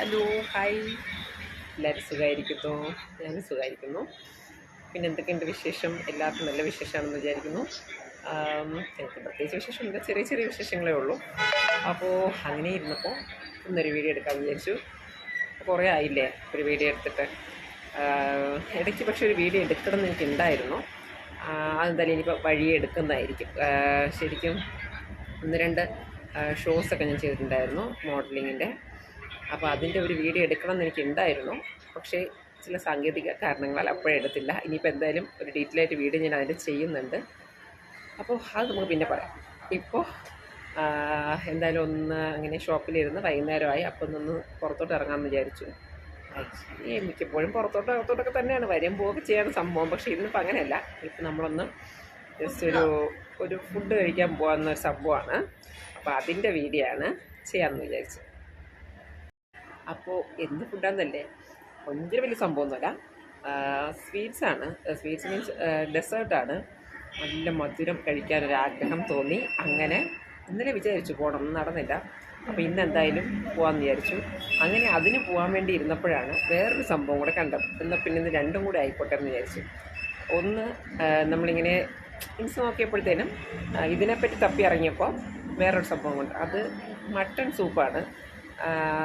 Hello hi എല്ലാവരും സുഖമായിരിക്കുന്നു ഞാനും സുഖമായിരിക്കുന്നു പിന്നെ എന്തൊക്കെയുണ്ട് വിശേഷം? എല്ലാവർക്കും നല്ല വിശേഷമാണെന്ന് വിചാരിക്കുന്നു. എനിക്ക് പ്രത്യേകിച്ച് വിശേഷമില്ല ചെറിയ ചെറിയ വിശേഷങ്ങളേ ഉള്ളൂ. അപ്പോൾ അങ്ങനെ ഇരുന്നപ്പോൾ ഇന്നൊരു വീഡിയോ എടുക്കാൻ വിചാരിച്ചു. കുറേ ആയില്ലേ ഒരു വീഡിയോ എടുത്തിട്ട്. ഇടയ്ക്ക് പക്ഷേ ഒരു വീഡിയോ എടുക്കണം എന്ന് എനിക്ക് ഉണ്ടായിരുന്നു അതെന്തായാലും ഇനിയിപ്പോൾ വഴിയെ എടുക്കുന്നതായിരിക്കും. ശരിക്കും ഒന്ന് രണ്ട് ഷോസൊക്കെ ഞാൻ ചെയ്തിട്ടുണ്ടായിരുന്നു. മോഡലിങ്ങിന്റെ അപ്പോൾ അതിന്റെ ഒരു വീഡിയോ എടുക്കണം എന്ന് എനിക്ക് ഉണ്ടായിരുന്നു. പക്ഷേ ചില സാങ്കേതിക കാരണങ്ങളാൽ അപ്പോഴേ എടുത്തില്ല. ഇനിയിപ്പോൾ എന്തായാലും ഒരു ഡീറ്റെയിൽ ആയിട്ട് വീഡിയോ ഞാൻ അതിന്റെ ചെയ്യുന്നുണ്ട്. അപ്പോൾ അത് നമുക്ക് പിന്നെ പറയാം. ഇപ്പോൾ എന്തായാലും ഒന്ന് അങ്ങനെ ഷോപ്പിലിരുന്ന് വൈകുന്നേരമായി. അപ്പോൾ ഒന്നൊന്ന് പുറത്തോട്ട് ഇറങ്ങാമെന്ന് വിചാരിച്ചു. മിക്കപ്പോഴും പുറത്തോട്ട് അകത്തോട്ടൊക്കെ തന്നെയാണ് വരും പോവുക ചെയ്യാൻ സംഭവം. പക്ഷേ ഇന്നിപ്പോൾ അങ്ങനെയല്ല. ഇപ്പം നമ്മളൊന്ന് ജസ്റ്റ് ഒരു ഒരു ഫുഡ് കഴിക്കാൻ പോകാവുന്ന ഒരു സംഭവമാണ്. അപ്പോൾ അതിന്റെ വീഡിയോ ആണ് ചെയ്യാമെന്ന് വിചാരിച്ചു. അപ്പോൾ എന്ത് ഫുഡാണെന്നല്ലേ ഭയങ്കര വലിയ സംഭവമൊന്നുമല്ല. സ്വീറ്റ്സ് ആണ്. സ്വീറ്റ്സ് മീൻസ് ഡെസേർട്ടാണ് നല്ല മധുരം കഴിക്കാനൊരാഗ്രഹം തോന്നി. അങ്ങനെ ഇന്നലെ വിചാരിച്ചു പോകണം നടന്നില്ല. അപ്പോൾ ഇന്ന് എന്തായാലും പോകാമെന്ന് വിചാരിച്ചു. അങ്ങനെ അതിന് പോകാൻ വേണ്ടി ഇരുന്നപ്പോഴാണ് വേറൊരു സംഭവം കൂടെ കണ്ടത്. എന്നാൽ പിന്നെ ഇന്ന് രണ്ടും കൂടെ ആയിക്കോട്ടെ എന്ന് വിചാരിച്ചു. ഒന്ന് നമ്മളിങ്ങനെ ഇൻസ് നോക്കിയപ്പോഴത്തേനും ഇതിനെപ്പറ്റി തപ്പി ഇറങ്ങിയപ്പോൾ വേറൊരു സംഭവം കൊണ്ട്. അത് മട്ടൺ സൂപ്പാണ്.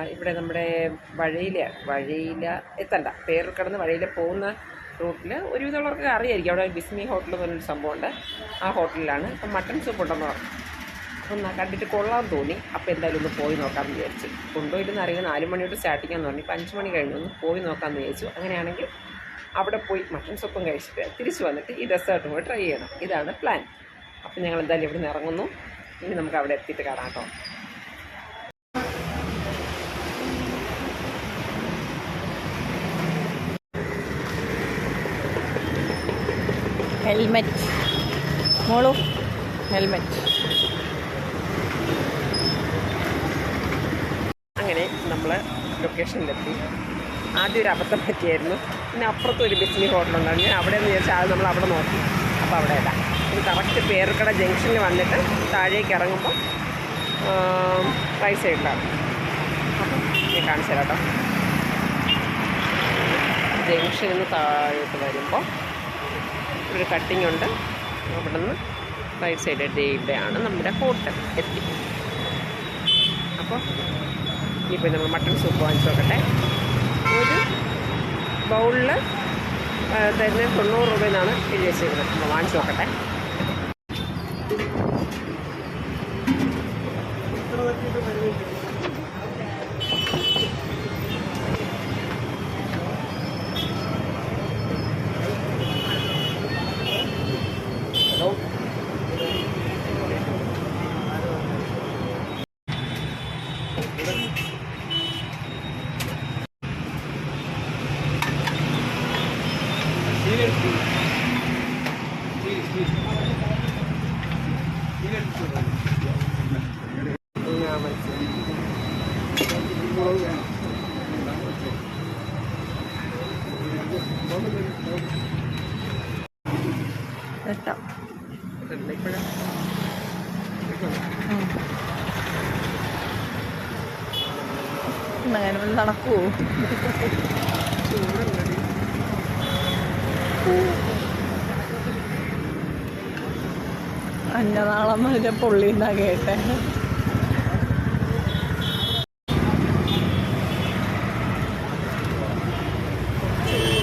ഇവിടെ നമ്മുടെ വഴിയില വഴിയില എത്തണ്ട പേരിൽ കിടന്ന് വഴിയില പോകുന്ന റൂട്ടിൽ ഒരുവിധമുള്ളവർക്ക് അറിയായിരിക്കും. അവിടെ ബിസ്മി ഹോട്ടൽ എന്ന് പറഞ്ഞൊരു സംഭവമുണ്ട്. ആ ഹോട്ടലിലാണ്. അപ്പം മട്ടൺ സൂപ്പ് ഉണ്ടെന്ന് പറഞ്ഞു. അപ്പം ന- കണ്ടിട്ട് കൊള്ളാൻ തോന്നി. അപ്പോൾ എന്തായാലും ഒന്ന് പോയി നോക്കാമെന്ന് വിചാരിച്ചു. കൊണ്ടുപോയിട്ട് അറിയാം നാല് മണിയോട് സ്റ്റാർട്ട് ചെയ്യാമെന്ന് പറഞ്ഞു. ഇപ്പം അഞ്ച് മണി കഴിഞ്ഞു. ഒന്ന് പോയി നോക്കാമെന്ന് വിചാരിച്ചു. അങ്ങനെയാണെങ്കിൽ അവിടെ പോയി മട്ടൺ സൂപ്പും കഴിച്ചിട്ട് തിരിച്ചു വന്നിട്ട് ഈ ഡെസേർട്ടും കൂടെ ട്രൈ ചെയ്യണം. ഇതാണ് പ്ലാൻ. അപ്പം ഞങ്ങൾ എന്തായാലും ഇവിടെ നിന്ന് ഇറങ്ങുന്നു. ഇനി നമുക്ക് അവിടെ എത്തിയിട്ട് കാണാം കേട്ടോ. ഹെൽമെറ്റ് മോളു ഹെൽമെറ്റ് അങ്ങനെ നമ്മൾ ലൊക്കേഷനിലെത്തി ആദ്യം ഒരു അബദ്ധം പറ്റിയായിരുന്നു. പിന്നെ അപ്പുറത്ത് ഒരു ബിസ്മി ഹോട്ടലുണ്ടായിരുന്നു. ഞാൻ അവിടെ നിന്ന് വിചാരിച്ചാൽ അത് നമ്മൾ അവിടെ നോക്കി. അപ്പോൾ അവിടെ അല്ല ഇത് കറക്റ്റ് പേർക്കട ജംഗ്ഷനിൽ വന്നിട്ട് താഴേക്ക് ഇറങ്ങുമ്പോൾ റൈറ്റ് സൈഡിലാണ് അപ്പം ഞാൻ കാണിച്ചു തരാം കേട്ടോ. ജംഗ്ഷനിൽ നിന്ന് താഴോട്ട് വരുമ്പോൾ ഒരു കട്ടിംഗ് ഉണ്ട്. അവിടെ നിന്ന് റൈറ്റ് സൈഡ് ഇവിടെയാണ് നമ്മുടെ ഹോട്ടൽ എത്തി. അപ്പോൾ ഇനിയിപ്പോൾ നമ്മൾ മട്ടൺ സൂപ്പ് വാങ്ങിച്ചു നോക്കട്ടെ. ഒരു ബൗളിൽ തരുന്ന തൊണ്ണൂറ് രൂപയെന്നാണ് എഴുതി വെച്ചിരിക്കുന്നത് നമ്മൾ വാങ്ങിച്ചു നോക്കട്ടെ ഹലോ ഞാൻ മനസ്സിലായി കേട്ടോ ഇപ്പോഴാ നടക്കുവോ? ചൂടുണ്ടടി അന്നനാളം മറ്റേ പൊള്ളിന്നാ കേട്ടെ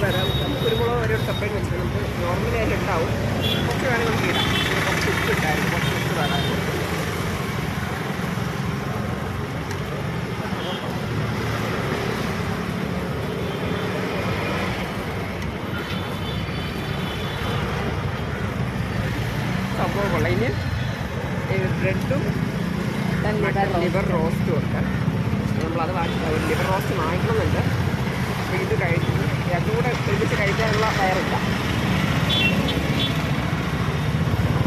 വരാം നമുക്ക് ഒരു മുളക് വരെ ഒരു സെപ്പറേറ്റ് വെച്ചിട്ട് നമുക്ക് നോർമലി അതിൽ ഉണ്ടാവും കുറച്ച് വേണമെങ്കിൽ നമുക്ക് ഇടാം പിന്നെ കുറച്ച് ഉപ്പ് ഇട്ടായിരുന്നു കുറച്ച് ഉപ്പ് വേണമായിരുന്നു സംഭവം കൊള്ളാം ഇനി ബ്രെഡും ലിവർ റോസ്റ്റ് കൊടുക്കാം നമ്മളത് വാങ്ങി ലിവർ റോസ്റ്റ് വാങ്ങിക്കണമെന്നുണ്ട് അപ്പോൾ ഇത് കഴിച്ച് അതുകൂടെ കഴിക്കാനുള്ള വയറില്ല.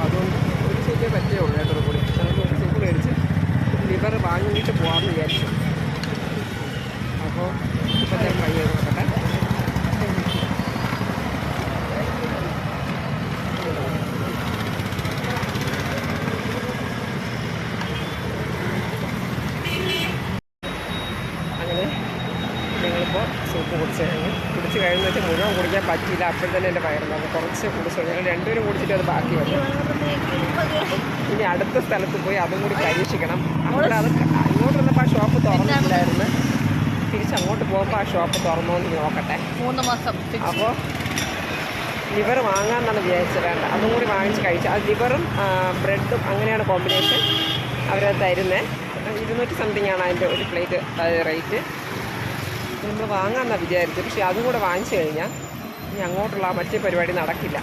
അതുകൊണ്ട് ഒരു സൂപ്പേ പറ്റേ ഉള്ളൂ ഏട്ടോട് കൂടി നമുക്ക് ഒരു ലിവർ വാങ്ങിയിട്ട് പോകാമെന്ന് വിചാരിച്ചു. അപ്പോൾ ഇപ്പോഴത്തെ ട്രൈ ചെയ്ത് നോക്കട്ടെ. അങ്ങനെ ഞങ്ങളിപ്പോൾ സൂപ്പ് കുടിച്ച് കഴിഞ്ഞു. കുടിച്ച് കഴിഞ്ഞ് വെച്ചാൽ മുഴുവൻ കുടിക്കാൻ പറ്റിയില്ല. അപ്പോൾ തന്നെ എന്റെ വയറുന്നത് കുറച്ച് കുടിച്ചു ഞങ്ങൾ രണ്ടുപേരും കുടിച്ചിട്ട് അത് ബാക്കി വരും ഇനി അടുത്ത സ്ഥലത്ത് പോയി അതും കൂടി പരീക്ഷിക്കണം. അവിടെ അത് അങ്ങോട്ട് വന്നപ്പോൾ ആ ഷോപ്പ് തുറന്നിട്ടില്ലായിരുന്നു. തിരിച്ചങ്ങോട്ട് പോകുമ്പോൾ ആ ഷോപ്പ് തുറന്നോന്ന് നോക്കട്ടെ. മൂന്ന് മാസം. അപ്പോൾ ലിവർ വാങ്ങാമെന്നാണ് വിചാരിച്ചത്. വേണ്ട. അതും കൂടി വാങ്ങിച്ച് കഴിച്ചു. അത് ലിവറും ബ്രെഡും അങ്ങനെയാണ് കോമ്പിനേഷൻ അവരത് തരുന്നത്. ഇരുന്നൂറ്റി സംതിങ് ആണ് അതിന്റെ ഒരു പ്ലേറ്റ് റേറ്റ്. നമ്മൾ വാങ്ങാമെന്നാണ് വിചാരിച്ചത്. പക്ഷേ അതും കൂടെ വാങ്ങിച്ചു കഴിഞ്ഞാൽ ഇനി അങ്ങോട്ടുള്ള ആ മറ്റേ പരിപാടി നടക്കില്ല.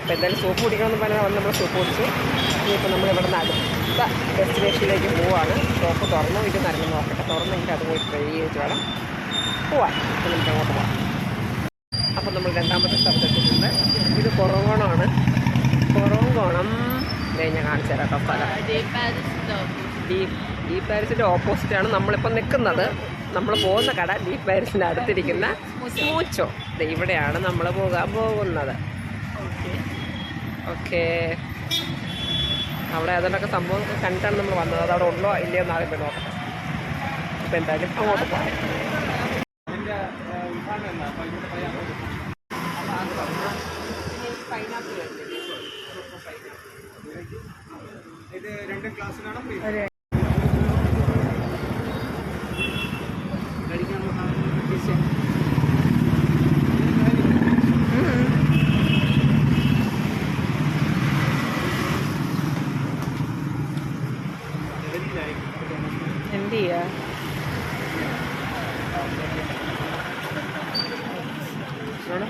അപ്പോൾ എന്തായാലും സൂപ്പ് കുടിക്കണമെന്ന് പറഞ്ഞാൽ വന്ന് നമ്മൾ സൂപ്പ് കുടിച്ചു. ഇനിയിപ്പോൾ നമ്മൾ ഇവിടെ നിന്ന് അടുത്ത ഡെസ്റ്റിനേഷനിലേക്ക് പോവാണ്. ഷോപ്പ് തുറന്നു ഇത് നരങ്ങ് നോക്കട്ടെ. തുറന്നെങ്കിൽ അത് പോയി ട്രൈ ചെയ്ത് വേണം പോവാൻ. അപ്പോൾ നമുക്ക് അങ്ങോട്ട് പോവാം. അപ്പോൾ നമ്മൾ രണ്ടാമത്തെ സ്ഥലത്തെത്തിയിട്ടുണ്ട് ഇത് കുറവോണമാണ് കുറവോണം ഞാൻ കാണിച്ചു തരാം കേട്ടോ സ്ഥലം. ഡീപ് ഡീപ് പാരിസിന്റെ ഓപ്പോസിറ്റാണ് നമ്മളിപ്പോൾ നിൽക്കുന്നത് നമ്മൾ പോകുന്ന കട ഡീപ് പാരിസിന്റെ അടുത്തിരിക്കുന്ന മൂച്ചോ ഇവിടെയാണ് നമ്മൾ പോകാൻ പോകുന്നത്. ഓക്കെ അവിടെ അതിനൊക്കെ സംഭവം കണ്ടിട്ടാണ് നമ്മൾ വന്നത്. അതവിടെ ഉള്ളോ ഇല്ലയോ എന്നാലും പോയി നോക്കട്ടെ. അപ്പോൾ എന്തായാലും അങ്ങോട്ട് പോകാം. ഇത് രണ്ട് ക്ലാസ്സിലാണ്. ചെയ്യാ ആണോ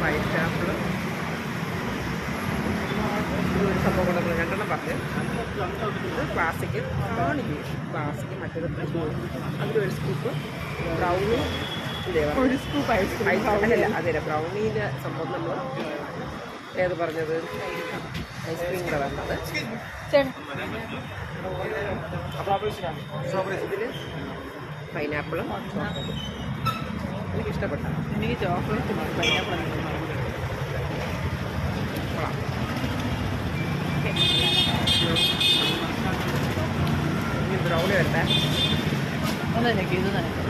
വൈറ്റ് ആപ്പിൾ ഒരു സംഭവം കൊണ്ട് നമ്മൾ രണ്ടെണ്ണം പറഞ്ഞു ഇത് ക്ലാസിക്ക് കാണിക്കും ക്ലാസിക്ക് മറ്റേത് അതിലൊരു സ്കൂപ്പ് ബ്രൗണി ഒരു സ്കൂപ്പ് ഐസ്ക്രീം അല്ല അതെ ബ്രൗണീന്റെ സംഭവം നമ്മൾ ഏത് പറഞ്ഞത്? ഐസ്ക്രീം കൂടെ വന്നത് ഇതിൽ പൈനാപ്പിളും എനിക്ക് ഇഷ്ടപ്പെട്ട എനിക്ക് ചോക്ലേറ്റ് പൈനാപ്പിൾ ബ്രൗണി വരട്ടെ. അത് നിനക്ക് ഇത് നിനക്ക്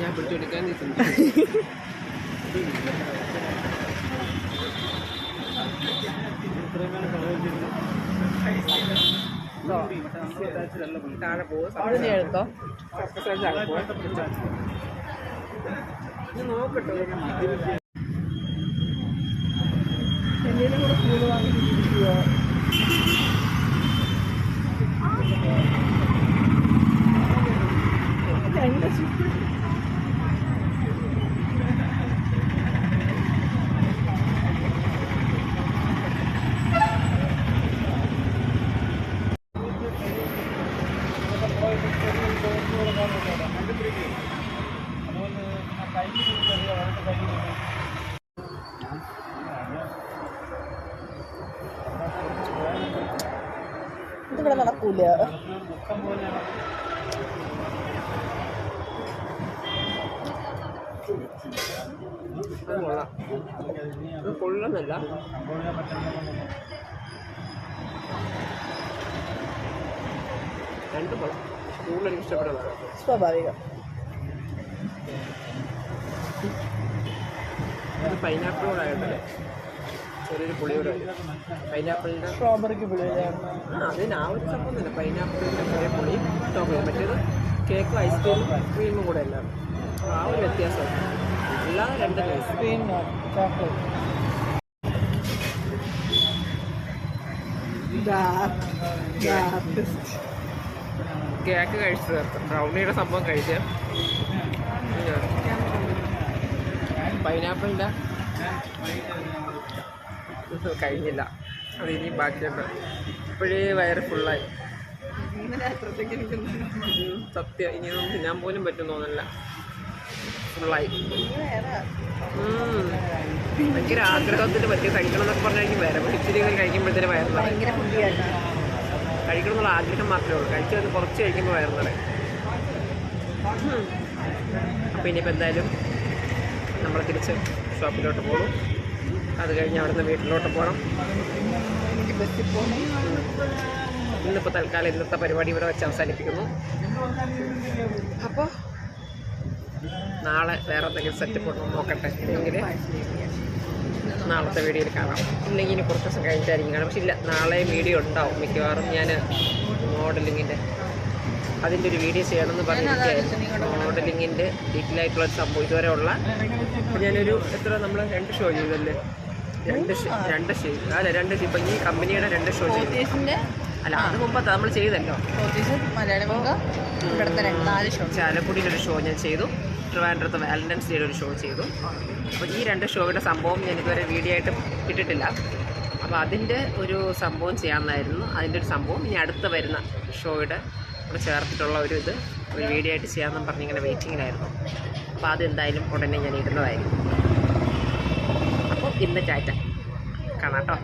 ഞാൻ പിടിച്ചെടുക്കാൻ നിൽക്കുന്നു താഴെ പോകും അവിടെ എന്തെങ്കിലും കൂടെ വാങ്ങിച്ചിരിക്കുവോ രണ്ട് ഇതിവിടെ നടക്കൂല. കൊള്ളുന്നില്ല. രണ്ടും പക്ഷെ കൂടുതൽ എനിക്ക് ഇഷ്ടപ്പെടുന്നതാണ് സ്വാഭാവികം. പൈനാപ്പിൾ ആയിട്ടല്ലേ ചെറിയൊരു പുളിയോടെ പൈനാപ്പിളിന്റെ സ്ട്രോബെറിക്ക് പുളി ആ അതിന് ആ ഒരു സംഭവം തന്നെ പൈനാപ്പിളിന്റെ ചെറിയ പുളിയും ചോക്ലേറ്റ് മറ്റേത് കേക്ക് ഐസ്ക്രീമും ക്രീമും കൂടെ എല്ലാം ആ ഒരു വ്യത്യാസം. എല്ലാ രണ്ട് ഐസ്ക്രീം ചോക്ലേറ്റ് കേക്ക് കഴിച്ചു തീർത്ത്. ബ്രൗണിയുടെ സംഭവം കഴിച്ച്. പൈനാപ്പിളിന്റെ കഴിഞ്ഞില്ല. അത് ഇനിയും ബാക്കിയുണ്ട് ഇപ്പോഴേ വയറ് ഫുള്ളായി സത്യം ഇനി ഒന്നും തിന്നാൻ പോലും പറ്റും തോന്നില്ല ഫുള്ളായി. ഭയങ്കര ആഗ്രഹത്തിന് പറ്റിയ കഴിക്കണം എന്നൊക്കെ പറഞ്ഞാൽ എനിക്ക് വയറ് ഇച്ചിരി കഴിക്കുമ്പോഴത്തേന് വയറു കഴിക്കണം എന്നുള്ള ആഗ്രഹം മാത്രമേ ഉള്ളൂ. കഴിച്ചു വന്ന് കുറച്ച് കഴിക്കുമ്പോൾ വയറുന്നത് അപ്പോൾ ഇനിയിപ്പോൾ എന്തായാലും നമ്മൾ തിരിച്ച് ഷോപ്പിലോട്ട് പോകും. അത് കഴിഞ്ഞ് അവിടുന്ന് വീട്ടിലോട്ട് പോകണം ഇന്നിപ്പോൾ തൽക്കാലം ഇന്നത്തെ പരിപാടി ഇവിടെ വെച്ച് അവസാനിപ്പിക്കുന്നു. അപ്പോൾ നാളെ വേറെ എന്തെങ്കിലും സെറ്റപ്പ് ഉണ്ടോ നോക്കട്ടെ. ഇല്ലെങ്കിൽ നാളത്തെ വീഡിയോയിൽ കാണാം. ഇല്ലെങ്കിൽ ഇനി കുറച്ച് ദിവസം കഴിഞ്ഞിട്ടായിരിക്കും കാണാം പക്ഷെ ഇല്ല നാളെ വീഡിയോ ഉണ്ടാവും. മിക്കവാറും ഞാൻ മോഡലിങ്ങിന്റെ അതിന്റെ ഒരു വീഡിയോ ചെയ്യണമെന്ന് പറഞ്ഞിരിക്കുകയായിരുന്നു മോഡലിങ്ങിന്റെ ഡീറ്റെയിൽ ആയിട്ടുള്ള സംഭവം. ഇതുവരെ ഉള്ള ഞാനൊരു എത്ര നമ്മൾ രണ്ട് ഷോ ചെയ്തല്ലേ? രണ്ട് രണ്ട് ഷോ അല്ല രണ്ട് ഇപ്പൊ ഈ കമ്പനിയുടെ രണ്ട് ഷോ അല്ല അത് മുമ്പത്തെ നമ്മൾ ചെയ്തല്ലോ. രണ്ട് നാല് ഷോ. ചാലക്കുടിയിലൊരു ഷോ ഞാൻ ചെയ്തു. ട്രിവാൻഡ്രത്ത് വാലന്റൈൻസ് ഡേയുടെ ഒരു ഷോ ചെയ്തു. അപ്പോൾ ഈ രണ്ട് ഷോയുടെ സംഭവം ഞാൻ ഇതുവരെ വീഡിയോ ആയിട്ട് ഇട്ടിട്ടില്ല. അപ്പോൾ അതിന്റെ ഒരു സംഭവം ചെയ്യാമെന്നായിരുന്നു അതിന്റെ ഒരു സംഭവം ഇനി അടുത്ത് വരുന്ന ഷോയുടെ കൂടെ ചേർത്തിട്ടുള്ള ഒരു ഇത് ഒരു വീഡിയോ ആയിട്ട് ചെയ്യാമെന്നും പറഞ്ഞിങ്ങനെ വെയിറ്റിങ്ങിലായിരുന്നു അപ്പോൾ അതെന്തായാലും ഉടനെ ഞാൻ ഇടുന്നതായിരിക്കും. ഇന്ന് ചാറ്റ കാണാം കേട്ടോ.